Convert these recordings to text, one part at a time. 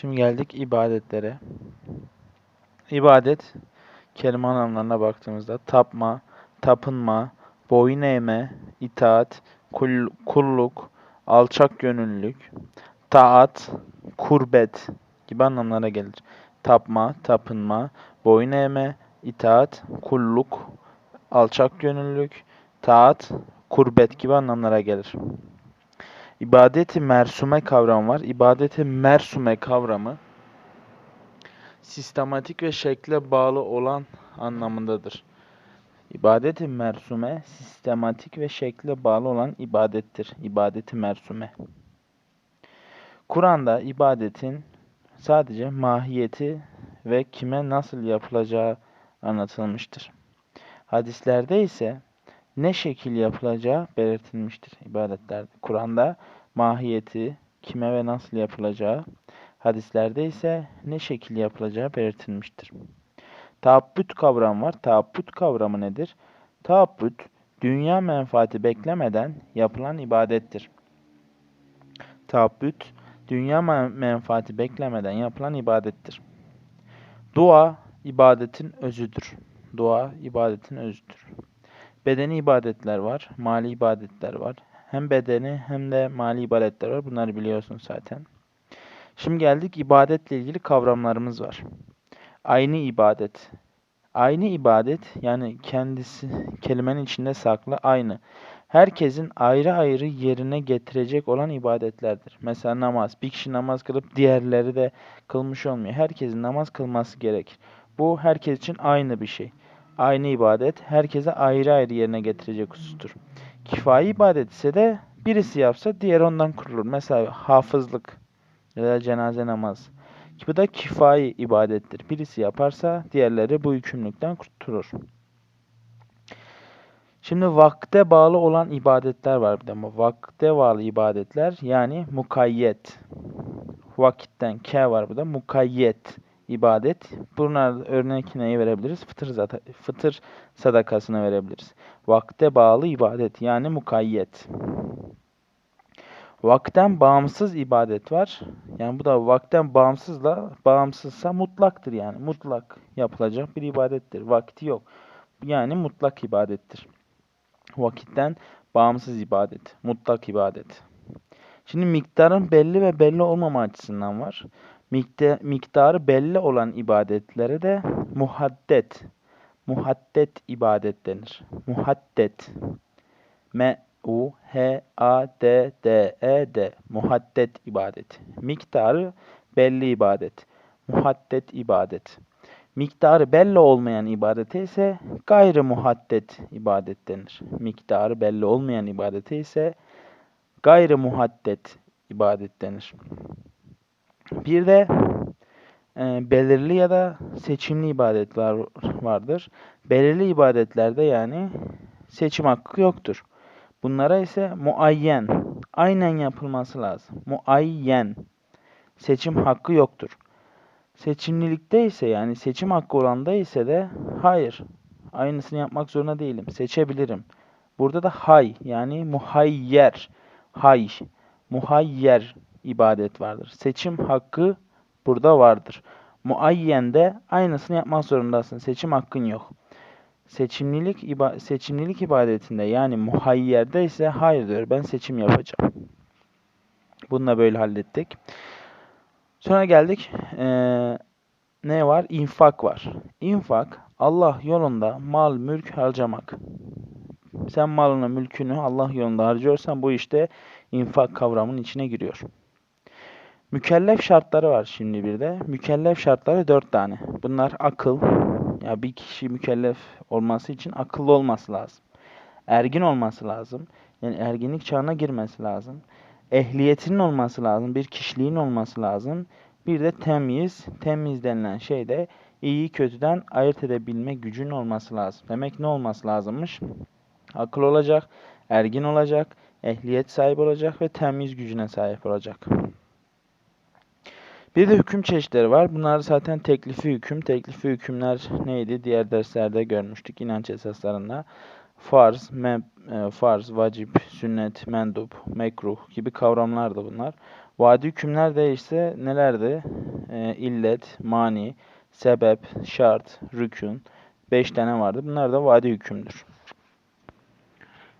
Şimdi geldik ibadetlere. İbadet kelime anlamlarına baktığımızda tapma, tapınma, boyun eğme, itaat, kul, kulluk, alçak gönüllülük, taat, kurbet gibi anlamlara gelir. Tapma, tapınma, boyun eğme, itaat, kulluk, alçak gönüllülük, taat, kurbet gibi anlamlara gelir. İbadeti mersume kavramı var. İbadeti mersume kavramı sistematik ve şekle bağlı olan anlamındadır. İbadeti mersume sistematik ve şekle bağlı olan ibadettir. İbadeti mersume. Kur'an'da ibadetin sadece mahiyeti ve kime nasıl yapılacağı anlatılmıştır. Hadislerde ise ne şekil yapılacağı belirtilmiştir ibadetlerde. Kur'an'da mahiyeti, kime ve nasıl yapılacağı, hadislerde ise ne şekil yapılacağı belirtilmiştir. Taabbüt kavramı var. Taabbüt kavramı nedir? Taabbüt, dünya menfaati beklemeden yapılan ibadettir. Taabbüt, dünya menfaati beklemeden yapılan ibadettir. Dua, ibadetin özüdür. Dua, ibadetin özüdür. Bedeni ibadetler var, mali ibadetler var. Hem bedeni hem de mali ibadetler var. Bunları biliyorsun zaten. Şimdi geldik ibadetle ilgili kavramlarımız var. Aynı ibadet. Aynı ibadet yani kendisi kelimenin içinde saklı aynı. Herkesin ayrı ayrı yerine getirecek olan ibadetlerdir. Mesela namaz. Bir kişi namaz kılıp diğerleri de kılmış olmuyor. Herkesin namaz kılması gerekir. Bu herkes için aynı bir şey. Aynı ibadet herkese ayrı ayrı yerine getirecek husustur. Kifayi ibadet ise de birisi yapsa diğer ondan kurulur. Mesela hafızlık ya da cenaze namaz. Bu da kifayi ibadettir. Birisi yaparsa diğerleri bu yükümlülükten kurtulur. Şimdi vakte bağlı olan ibadetler var bir de. Vakte bağlı ibadetler yani mukayyet. Vakitten K var burada. Mukayyet ibadet. Bunlar örnek neyi verebiliriz? Fıtır, fıtır sadakasını verebiliriz. Vakte bağlı ibadet yani mukayyet. Vakten bağımsız ibadet var. Yani bu da vakten bağımsızla bağımsızsa mutlaktır yani. Mutlak yapılacak bir ibadettir. Vakti yok. Yani mutlak ibadettir. Vakitten bağımsız ibadet. Mutlak ibadet. Şimdi miktarın belli ve belli olmama açısından var. Miktarı belli olan ibadetlere de muhaddet. Muhaddet ibadet denir. Muhaddet. Me U H A D D E D muhaddet ibadet. Miktarı belli ibadet. Muhaddet ibadet. Miktarı belli olmayan ibadete ise gayrı muhaddet ibadet denir. Miktarı belli olmayan ibadete ise gayrı muhaddet ibadet denir. Bir de e, belirli ya da seçimli ibadetler vardır. Belirli ibadetlerde yani seçim hakkı yoktur. Bunlara ise muayyen, aynen yapılması lazım. Muayyen, seçim hakkı yoktur. Seçimlilikte ise yani seçim hakkı olanda ise de hayır, aynısını yapmak zorunda değilim, seçebilirim. Burada da hay yani muhayyer, hay, muhayyer ibadet vardır. Seçim hakkı burada vardır. Muayyende aynısını yapmak zorundasın. Seçim hakkın yok. Seçimlilik, iba seçimlilik ibadetinde yani muhayyerde ise hayır diyor ben seçim yapacağım. Bunu da böyle hallettik. Sonra geldik. Ee, ne var? İnfak var. İnfak Allah yolunda mal, mülk harcamak. Sen malını, mülkünü Allah yolunda harcıyorsan bu işte infak kavramının içine giriyor. Mükellef şartları var şimdi bir de. Mükellef şartları dört tane. Bunlar akıl, ya bir kişi mükellef olması için akıllı olması lazım. Ergin olması lazım. Yani erginlik çağına girmesi lazım. Ehliyetinin olması lazım. Bir kişiliğin olması lazım. Bir de temyiz. Temyiz denilen şey de iyi kötüden ayırt edebilme gücünün olması lazım. Demek ne olması lazımmış? Akıl olacak, ergin olacak, ehliyet sahibi olacak ve temyiz gücüne sahip olacak. Bir de hüküm çeşitleri var. Bunlar zaten teklifi hüküm. Teklifi hükümler neydi? Diğer derslerde görmüştük inanç esaslarında. Farz, me, e, farz, vacip, sünnet, mendup, mekruh gibi kavramlardı bunlar. Vadi hükümler de işte nelerdi? e, illet, mani, sebep, şart, rükün. 5 tane vardı. Bunlar da vadi hükümdür.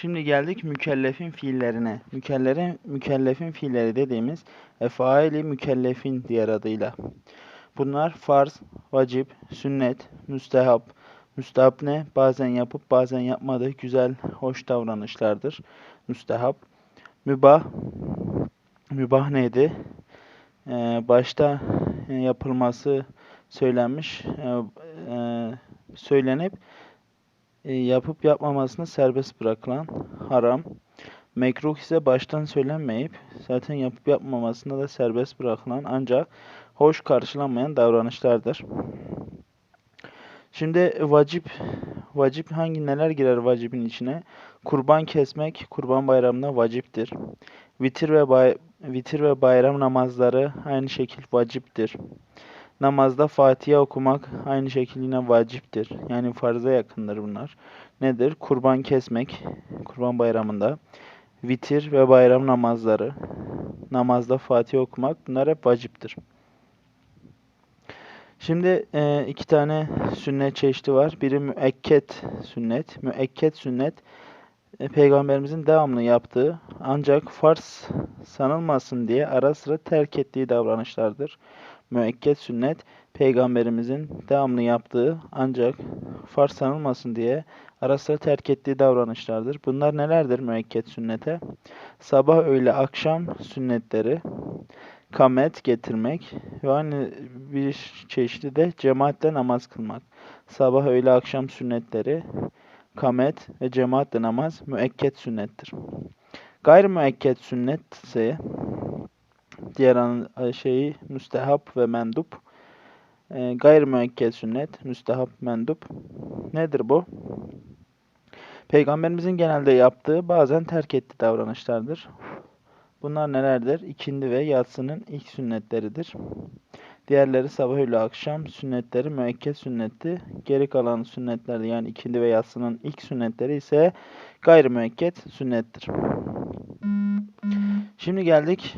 Şimdi geldik mükellefin fiillerine. Mükellere, mükellefin fiilleri dediğimiz efaili mükellefin diğer adıyla. Bunlar farz, vacip, sünnet, müstehap. Müstehap? Bazen yapıp bazen yapmadığı güzel, hoş davranışlardır. Müstehap. Mübah. Mübah neydi? Ee, başta yapılması söylenmiş, e, e, söylenip yapıp yapmamasını serbest bırakılan haram. Mekruh ise baştan söylenmeyip zaten yapıp yapmamasında da serbest bırakılan ancak hoş karşılanmayan davranışlardır. Şimdi vacip vacip hangi neler girer vacibin içine? Kurban kesmek kurban bayramında vaciptir. Vitir ve bay, vitir ve bayram namazları aynı şekil vaciptir. Namazda Fatiha okumak aynı şekilde vaciptir. Yani farza yakındır bunlar. Nedir? Kurban kesmek kurban bayramında. Vitir ve bayram namazları. Namazda Fatiha okumak bunlar hep vaciptir. Şimdi e, iki tane sünnet çeşidi var. Biri müekket sünnet. Müekket sünnet e, peygamberimizin devamlı yaptığı ancak farz sanılmasın diye ara sıra terk ettiği davranışlardır. Müekket sünnet peygamberimizin devamlı yaptığı ancak farz sanılmasın diye ara sıra terk ettiği davranışlardır. Bunlar nelerdir müekket sünnete? Sabah, öğle, akşam sünnetleri, kamet getirmek ve aynı bir çeşidi de cemaatle namaz kılmak. Sabah, öğle, akşam sünnetleri, kamet ve cemaatle namaz müekket sünnettir. Gayr müekket sünnet ise diğer an- şeyi müstehap ve mendup. E, gayr müekket sünnet, müstehap, mendup. Nedir bu? Peygamberimizin genelde yaptığı bazen terk ettiği davranışlardır. Bunlar nelerdir? İkindi ve yatsının ilk sünnetleridir. Diğerleri sabah ile akşam sünnetleri müekket sünnetti. Geri kalan sünnetlerde yani ikindi ve yatsının ilk sünnetleri ise gayri müekket sünnettir. Şimdi geldik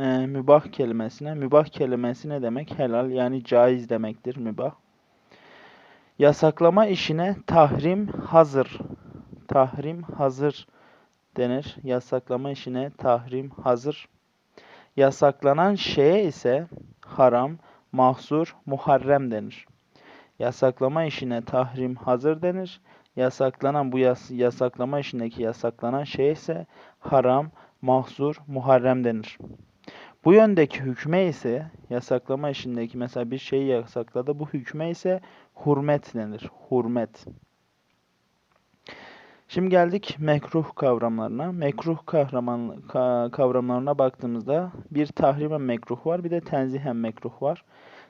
e, mübah kelimesine. Mübah kelimesi ne demek? Helal yani caiz demektir mübah. Yasaklama işine tahrim hazır. Tahrim hazır denir. Yasaklama işine tahrim hazır. Yasaklanan şeye ise haram, mahzur, muharrem denir. Yasaklama işine tahrim hazır denir. Yasaklanan bu yas yasaklama işindeki yasaklanan şey ise haram, mahzur, muharrem denir. Bu yöndeki hükme ise yasaklama işindeki mesela bir şeyi yasakladı. Bu hükme ise hurmet denir. Hurmet. Şimdi geldik mekruh kavramlarına. Mekruh kahraman, ka- kavramlarına baktığımızda bir tahrimen mekruh var, bir de tenzihen mekruh var.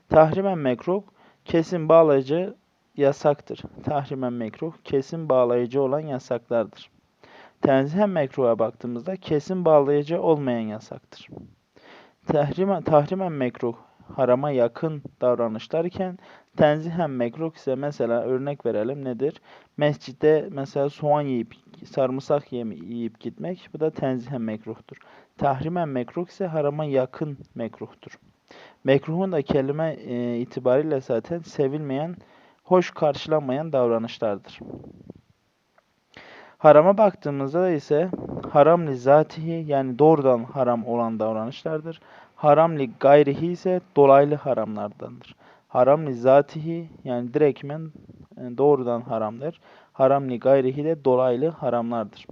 Tahrimen mekruh kesin bağlayıcı yasaktır. Tahrimen mekruh kesin bağlayıcı olan yasaklardır. Tenzihen mekruha baktığımızda kesin bağlayıcı olmayan yasaktır. Tahrimen, tahrimen mekruh harama yakın davranışlar iken tenzihen mekruh ise mesela örnek verelim nedir? Mescitte mesela soğan yiyip sarımsak yiyip gitmek bu da tenzihen mekruhtur. Tahrimen mekruh ise harama yakın mekruhtur. Mekruhun da kelime e, itibariyle zaten sevilmeyen, hoş karşılanmayan davranışlardır. Harama baktığımızda da ise haram li zatihi yani doğrudan haram olan davranışlardır. Haram li gayrihi ise dolaylı haramlardandır. Haram li zatihi yani direktmen e, doğrudan haramdır. Haram li gayrihi de dolaylı haramlardır.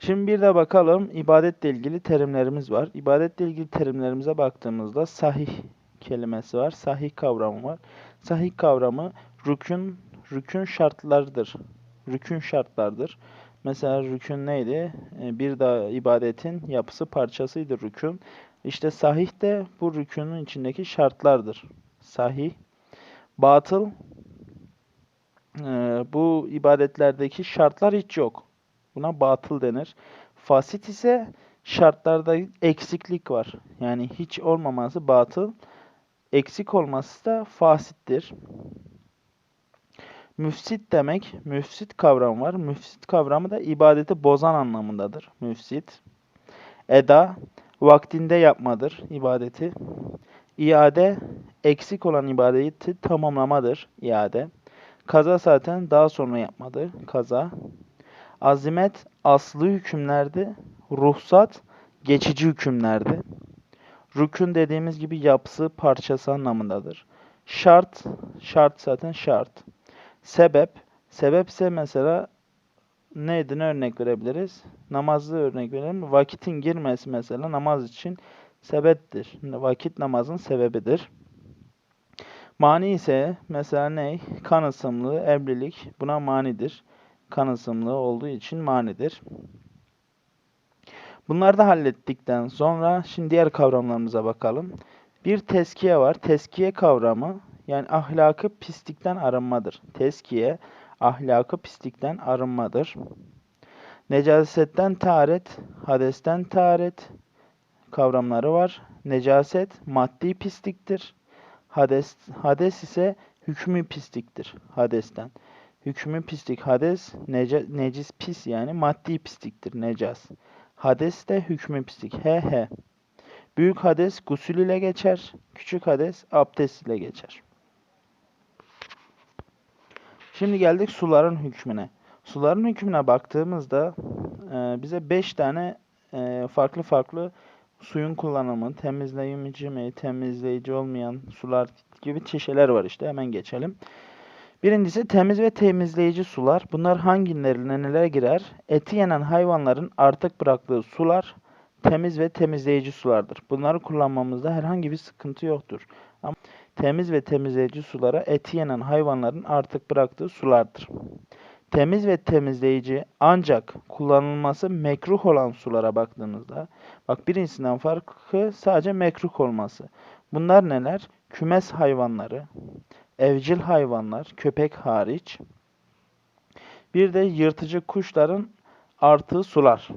Şimdi bir de bakalım ibadetle ilgili terimlerimiz var. İbadetle ilgili terimlerimize baktığımızda sahih kelimesi var. Sahih kavramı var. Sahih kavramı rükün rükün şartlarıdır. Rükün şartlardır. Mesela rükün neydi? E, Bir de ibadetin yapısı parçasıydı rükün. İşte sahih de bu rükünün içindeki şartlardır. Sahih. Batıl e, bu ibadetlerdeki şartlar hiç yok. Buna batıl denir. Fasit ise şartlarda eksiklik var. Yani hiç olmaması batıl. Eksik olması da fasittir. Müfsit demek, müfsit kavramı var. Müfsit kavramı da ibadeti bozan anlamındadır. Müfsit. Eda, vaktinde yapmadır ibadeti. İade eksik olan ibadeti tamamlamadır iade. Kaza zaten daha sonra yapmadır kaza. Azimet aslı hükümlerdi. Ruhsat geçici hükümlerdi. Rükün dediğimiz gibi yapısı parçası anlamındadır. Şart, şart zaten şart. Sebep, sebep ise mesela neydi ne örnek verebiliriz? Namazı örnek verelim. Vakitin girmesi mesela namaz için sebeptir. Vakit namazın sebebidir. Mani ise mesela ne? Kan ısımlığı, evlilik buna manidir. Kan ısımlığı olduğu için manidir. Bunları da hallettikten sonra şimdi diğer kavramlarımıza bakalım. Bir teskiye var. Teskiye kavramı yani ahlakı pislikten arınmadır. Teskiye ahlakı pislikten arınmadır. Necasetten taharet, hadesten taharet kavramları var. Necaset maddi pisliktir. Hades, hades ise hükmü pisliktir hadesten. Hükmü pislik, hades, nece, necis pis yani maddi pisliktir, necas. Hades de hükmü pislik. He he. Büyük hades gusül ile geçer. Küçük hades abdest ile geçer. Şimdi geldik suların hükmüne. Suların hükmüne baktığımızda e, bize 5 tane e, farklı farklı suyun kullanımı, temizleyici mi, temizleyici olmayan sular gibi çeşitler var işte. Hemen geçelim. Birincisi temiz ve temizleyici sular. Bunlar hangilerine neler girer? Eti yenen hayvanların artık bıraktığı sular temiz ve temizleyici sulardır. Bunları kullanmamızda herhangi bir sıkıntı yoktur. Temiz ve temizleyici sulara eti yenen hayvanların artık bıraktığı sulardır. Temiz ve temizleyici ancak kullanılması mekruh olan sulara baktığımızda bak birincisinden farkı sadece mekruh olması. Bunlar neler? Kümes hayvanları, evcil hayvanlar, köpek hariç. Bir de yırtıcı kuşların artığı sular.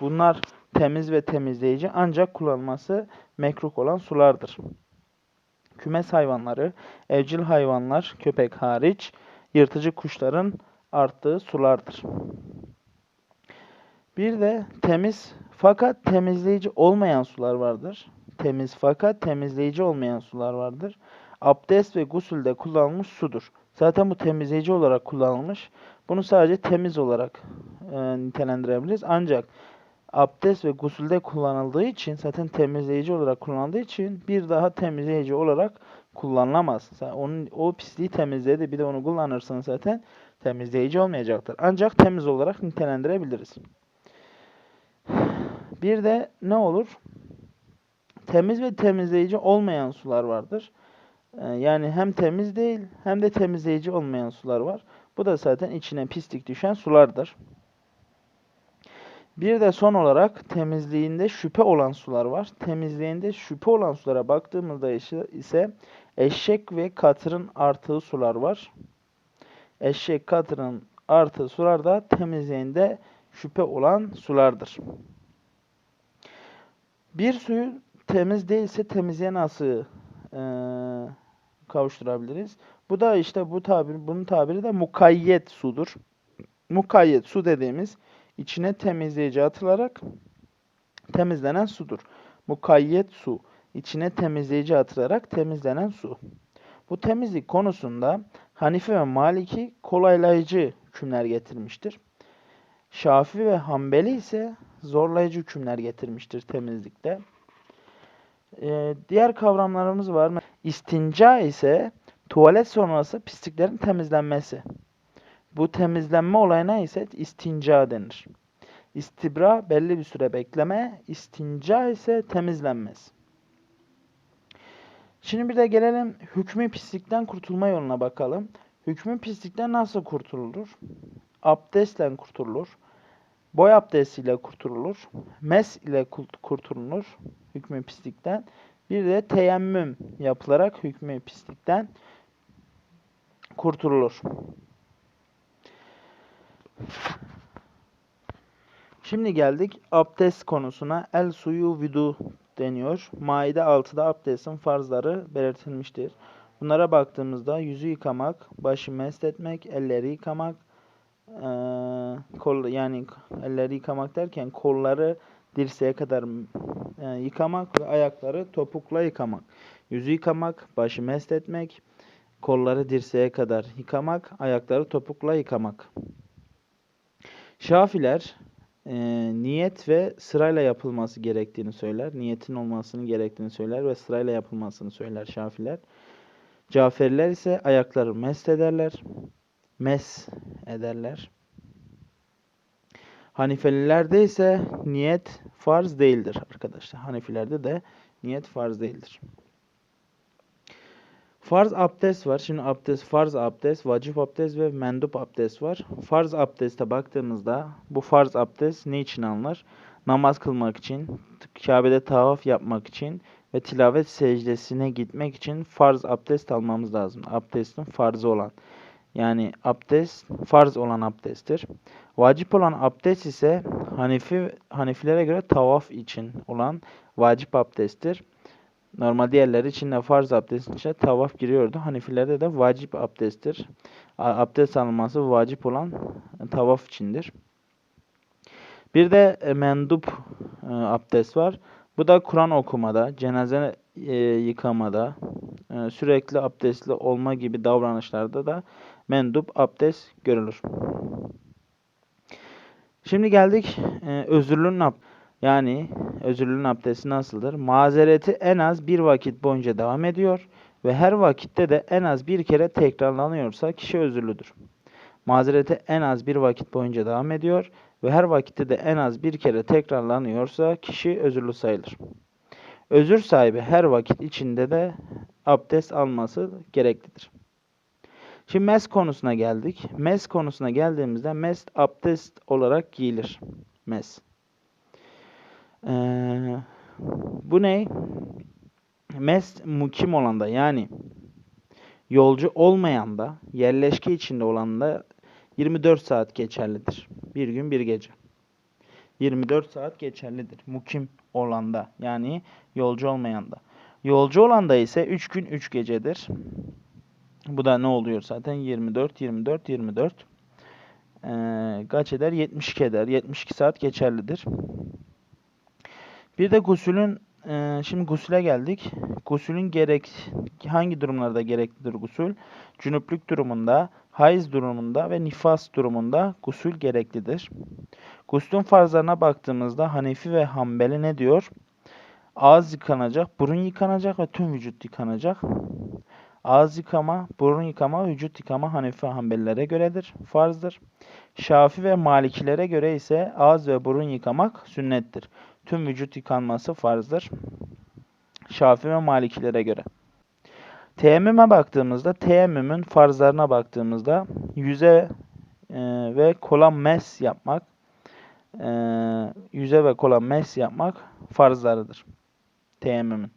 Bunlar temiz ve temizleyici ancak kullanılması mekruh olan sulardır. Kümes hayvanları, evcil hayvanlar, köpek hariç yırtıcı kuşların arttığı sulardır. Bir de temiz fakat temizleyici olmayan sular vardır. Temiz fakat temizleyici olmayan sular vardır. Abdest ve gusülde kullanılmış sudur. Zaten bu temizleyici olarak kullanılmış. Bunu sadece temiz olarak e, nitelendirebiliriz. Ancak abdest ve gusülde kullanıldığı için zaten temizleyici olarak kullanıldığı için bir daha temizleyici olarak kullanılamaz. Onun o pisliği temizledi bir de onu kullanırsan zaten temizleyici olmayacaktır. Ancak temiz olarak nitelendirebiliriz. Bir de ne olur? Temiz ve temizleyici olmayan sular vardır. Ee, yani hem temiz değil hem de temizleyici olmayan sular var. Bu da zaten içine pislik düşen sulardır. Bir de son olarak temizliğinde şüphe olan sular var. Temizliğinde şüphe olan sulara baktığımızda ise eşek ve katırın artığı sular var. Eşek, katırın artığı sular da temizliğinde şüphe olan sulardır. Bir suyu temiz değilse temizliğe nasıl e, kavuşturabiliriz? Bu da işte bu tabir, bunun tabiri de mukayyet sudur. Mukayyet su dediğimiz içine temizleyici atılarak temizlenen sudur. Mukayyet su içine temizleyici atılarak temizlenen su. Bu temizlik konusunda Hanife ve Maliki kolaylayıcı hükümler getirmiştir. Şafi ve Hanbeli ise zorlayıcı hükümler getirmiştir temizlikte. Ee, diğer kavramlarımız var. İstinca ise tuvalet sonrası pisliklerin temizlenmesi. Bu temizlenme olayına ise istinca denir. İstibra belli bir süre bekleme, istinca ise temizlenmez. Şimdi bir de gelelim hükmü pislikten kurtulma yoluna bakalım. Hükmü pislikten nasıl kurtulur? Abdestle kurtulur. Boy abdestiyle kurtulur. Mes ile kurtulur hükmü pislikten. Bir de teyemmüm yapılarak hükmü pislikten kurtulur. Şimdi geldik abdest konusuna. El suyu vidu deniyor. Maide 6'da abdestin farzları belirtilmiştir. Bunlara baktığımızda yüzü yıkamak, başı mest etmek, elleri yıkamak, ee, kol yani elleri yıkamak derken kolları dirseğe kadar e, yıkamak ve ayakları topukla yıkamak. Yüzü yıkamak, başı mest etmek, kolları dirseğe kadar yıkamak, ayakları topukla yıkamak. Şafiler e, niyet ve sırayla yapılması gerektiğini söyler. Niyetin olmasının gerektiğini söyler ve sırayla yapılmasını söyler Şafiler. Caferiler ise ayakları mest ederler. Mes ederler. Hanifililerde ise niyet farz değildir arkadaşlar. Hanifilerde de niyet farz değildir. Farz abdest var. Şimdi abdest, farz abdest, vacip abdest ve mendup abdest var. Farz abdeste baktığımızda bu farz abdest ne için alınır? Namaz kılmak için, Kabe'de tavaf yapmak için ve tilavet secdesine gitmek için farz abdest almamız lazım. Abdestin farzı olan. Yani abdest farz olan abdesttir. Vacip olan abdest ise Hanefi Hanefilere göre tavaf için olan vacip abdesttir. Normal diğerleri için de farz abdestin içine tavaf giriyordu. Hanefilerde de vacip abdesttir. Abdest alınması vacip olan tavaf içindir. Bir de e, mendup e, abdest var. Bu da Kur'an okumada, cenaze e, yıkamada, sürekli abdestli olma gibi davranışlarda da mendup abdest görülür. Şimdi geldik özürlünün abdesti. Yani özürlünün abdesti nasıldır? Mazereti en az bir vakit boyunca devam ediyor ve her vakitte de en az bir kere tekrarlanıyorsa kişi özürlüdür. Mazereti en az bir vakit boyunca devam ediyor ve her vakitte de en az bir kere tekrarlanıyorsa kişi özürlü sayılır. Özür sahibi her vakit içinde de abdest alması gereklidir. Şimdi mes konusuna geldik. Mes konusuna geldiğimizde mes abdest olarak giyilir. Mes. Ee, bu ne? Mes mukim olanda yani yolcu olmayan da yerleşke içinde olan da 24 saat geçerlidir. Bir gün bir gece. 24 saat geçerlidir. Mukim olanda yani yolcu olmayan da. Yolcu olan da ise 3 gün 3 gecedir. Bu da ne oluyor zaten? 24, 24, 24. Ee, kaç eder? 72 eder. 72 saat geçerlidir. Bir de gusülün e, şimdi gusüle geldik. Gusülün gerek hangi durumlarda gereklidir gusül? Cünüplük durumunda, hayız durumunda ve nifas durumunda gusül gereklidir. Guslün farzlarına baktığımızda Hanefi ve Hanbeli ne diyor? Ağız yıkanacak, burun yıkanacak ve tüm vücut yıkanacak. Ağız yıkama, burun yıkama, vücut yıkama Hanefi ve Hanbelilere göredir, farzdır. Şafi ve Malikilere göre ise ağız ve burun yıkamak sünnettir tüm vücut yıkanması farzdır. Şafi ve Malikilere göre. Teyemmüme baktığımızda, teyemmümün farzlarına baktığımızda yüze e, ve kola mes yapmak, e, yüze ve kola mes yapmak farzlarıdır. Teyemmümün.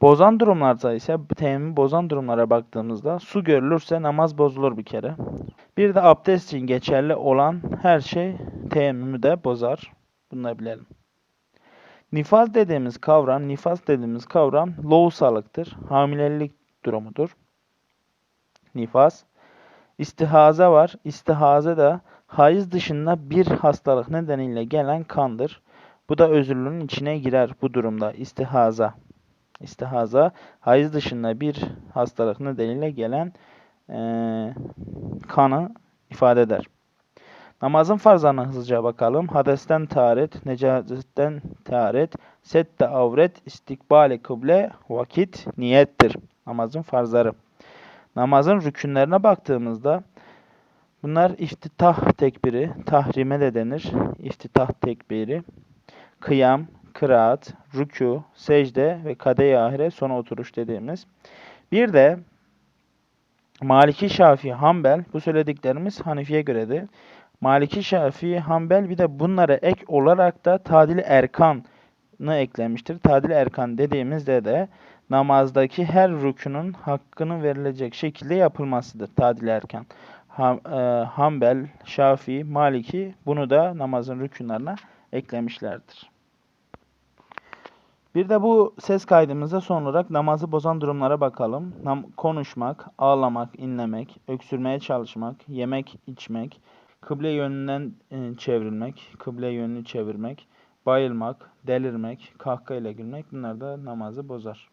Bozan durumlarda ise teyemmümü bozan durumlara baktığımızda su görülürse namaz bozulur bir kere. Bir de abdest için geçerli olan her şey teyemmümü de bozar. Bunları. Nifas dediğimiz kavram, nifas dediğimiz kavram lohusalıktır. Hamilelik durumudur. Nifas. İstihaza var. İstihaza da hayız dışında bir hastalık nedeniyle gelen kandır. Bu da özürlünün içine girer bu durumda. İstihaza. İstihaza hayız dışında bir hastalık nedeniyle gelen e, kanı ifade eder. Namazın farzlarına hızlıca bakalım. Hadesten taharet, necazetten taharet, sette avret, istikbali kıble, vakit, niyettir. Namazın farzları. Namazın rükünlerine baktığımızda bunlar iftitah tekbiri, tahrime de denir. İftitah tekbiri, kıyam, kıraat, rükû, secde ve kade-i ahire sona oturuş dediğimiz. Bir de Maliki, Şafii, Hanbel bu söylediklerimiz Hanifi'ye göredir. Maliki, Şafii, Hanbel bir de bunlara ek olarak da tadil erkanı eklemiştir. Tadil erkan dediğimizde de namazdaki her rükünün hakkını verilecek şekilde yapılmasıdır. Tadil erkan. Ham, e, Hanbel, Şafii, Maliki bunu da namazın rükünlerine eklemişlerdir. Bir de bu ses kaydımıza son olarak namazı bozan durumlara bakalım. Nam konuşmak, ağlamak, inlemek, öksürmeye çalışmak, yemek, içmek, Kıble yönünden e, çevrilmek, kıble yönünü çevirmek, bayılmak, delirmek, kahkahayla gülmek bunlar da namazı bozar.